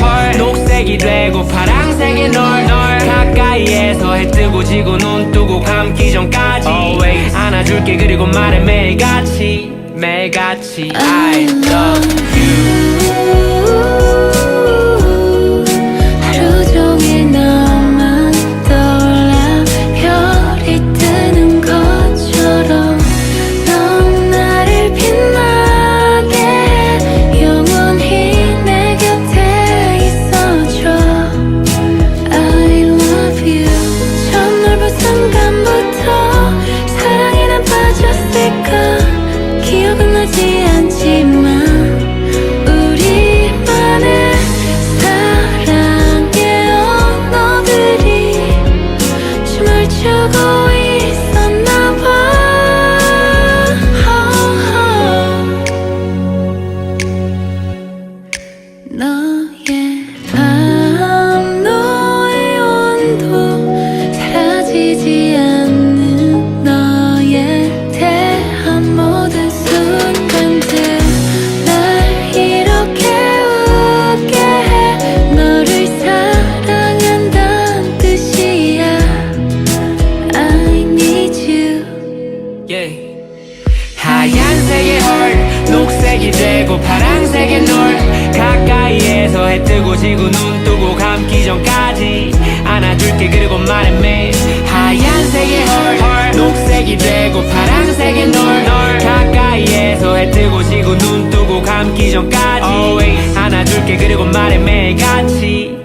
헐. 녹색이 되고 파랑색의 널, 널. 가까이에서 해 뜨고 지고 눈 뜨고 감기 전까지. Always. 안아줄게 그리고 말해 매일같이. 매일같이. I love 하 하얀색의 헐 녹색이 되고 파랑색의 널 해 뜨고 지고 눈 뜨고 감기 전까지 안아줄게 그리고 말해 매일 하얀색의 헐, 헐. 녹색이 되고 파랑색의 널, 널. 가까이에서 해 뜨고 지고 눈 뜨고 감기 전까지 Always. 안아줄게 그리고 말해 매일같이